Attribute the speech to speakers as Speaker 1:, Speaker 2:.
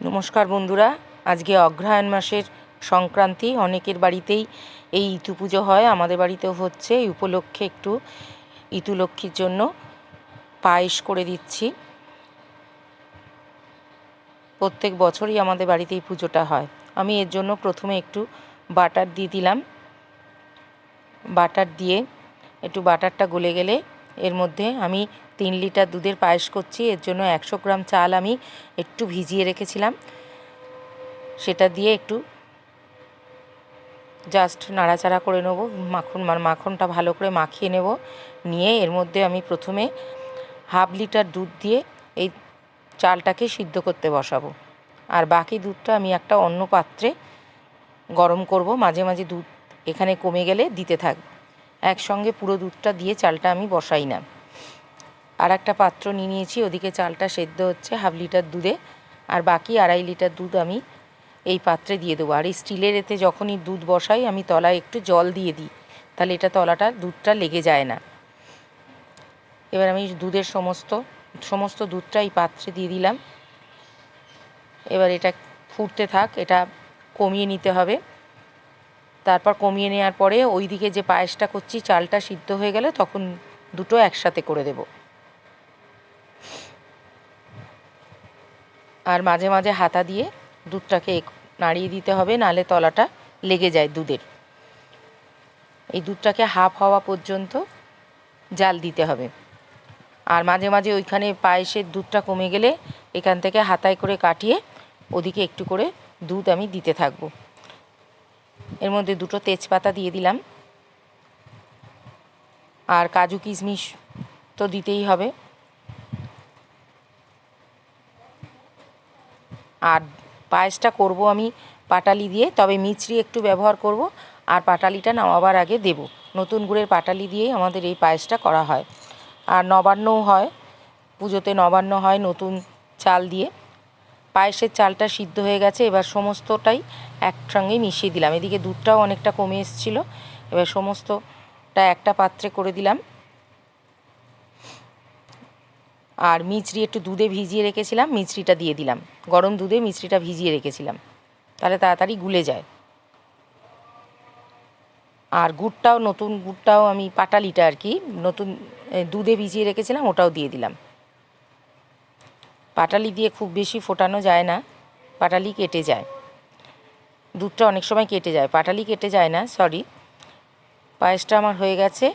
Speaker 1: নমস্কার বন্ধুরা। আজকে অগ্রহায়ণ মাসের সংক্রান্তি, অনেকের বাড়িতেই এই ইতু পুজো হয়, আমাদের বাড়িতেও হচ্ছে। এই উপলক্ষে একটু ইতু লক্ষ্মীর জন্য পায়েস করে দিচ্ছি। প্রত্যেক বছরই আমাদের বাড়িতে এই পুজোটা হয়। আমি এর জন্য প্রথমে একটু বাটার দিয়ে দিলাম। বাটার দিয়ে একটু বাটারটা গলে গেলে এর মধ্যে আমি তিন লিটার দুধের পায়েস করছি। এর জন্য একশো গ্রাম চাল আমি একটু ভিজিয়ে রেখেছিলাম। সেটা দিয়ে একটু জাস্ট নাড়াচাড়া করে নেব, মাখন মানে মাখনটা ভালো করে মাখিয়ে নেব। নিয়ে এর মধ্যে আমি প্রথমে হাফ লিটার দুধ দিয়ে এই চালটাকে সিদ্ধ করতে বসাবো। আর বাকি দুধটা আমি একটা অন্য পাত্রে গরম করব। মাঝে মাঝে দুধ এখানে কমে গেলে দিতে থাকব। একসঙ্গে পুরো দুধটা দিয়ে চালটা আমি বসাই না। আর একটা পাত্র নিয়ে নিয়েছি, ওদিকে চালটা সেদ্ধ হচ্ছে হাফ লিটার দুধে, আর বাকি আড়াই লিটার দুধ আমি এই পাত্রে দিয়ে দেবো। আর এই স্টিলের এতে যখনই দুধ বসাই, আমি তলায় একটু জল দিয়ে দিই, তাহলে এটা তলাটা দুধটা লেগে যায় না। এবার আমি দুধের সমস্ত সমস্ত দুধটা এই পাত্রে দিয়ে দিলাম। এবার এটা ফুটতে থাক, এটা কমিয়ে নিতে হবে। তারপর কমিয়ে নেওয়ার পরে ওই দিকে যে পায়েসটা করছি, চালটা সিদ্ধ হয়ে গেলে তখন দুটো একসাথে করে দেব। আর মাঝে মাঝে হাতা দিয়ে দুধটাকে নাড়িয়ে দিতে হবে, নালে তলাটা লেগে যায় দুধের। এই দুধটাকে হাফ হওয়া পর্যন্ত জাল দিতে হবে। আর মাঝে মাঝে ওইখানে পায়েসের দুধটা কমে গেলে এখান থেকে হাতায় করে কাটিয়ে ওদিকে একটু করে দুধ আমি দিতে থাকব। এর মধ্যে দুটো তেজপাতা দিয়ে দিলাম। আর কাজু কিশমিশ তো দিতেই হবে। আর পায়েসটা করব আমি পাটালি দিয়ে, তবে মিছরি একটু ব্যবহার করব। আর পাটালিটা নামাবার আগে দেব। নতুন গুড়ের পাটালি দিয়েই আমাদের এই পায়েসটা করা হয়। আর নবান্নও হয়, পুজোতে নবান্ন হয় নতুন চাল দিয়ে। পায়েসের চালটা সিদ্ধ হয়ে গেছে, এবার সমস্তটাই একসঙ্গে মিশিয়ে দিলাম। এদিকে দুধটাও অনেকটা কমে এসেছিল, এবার সমস্তটা একটা পাত্রে করে দিলাম। আর মিচড়ি একটু দুধে ভিজিয়ে রেখেছিলাম মিচড়িটা দিয়ে দিলাম। গরম দুধে মিচড়িটা ভিজিয়ে রেখেছিলাম। তাহলে তাড়াতাড়ি গুলে যায়। আর গুড়টাও, নতুন গুড়টাও আমি পাটালিটা আর কি, নতুন দুধে ভিজিয়ে রেখেছিলাম, ওটাও দিয়ে দিলাম। পাটালি দিয়ে খুব বেশি ফোটানো যায় না, পাটালি কেটে যায়। দুধটা অনেক সময় কেটে যায়, পাটালি কেটে যায় না সরি পায়েসটা আমার হয়ে গেছে।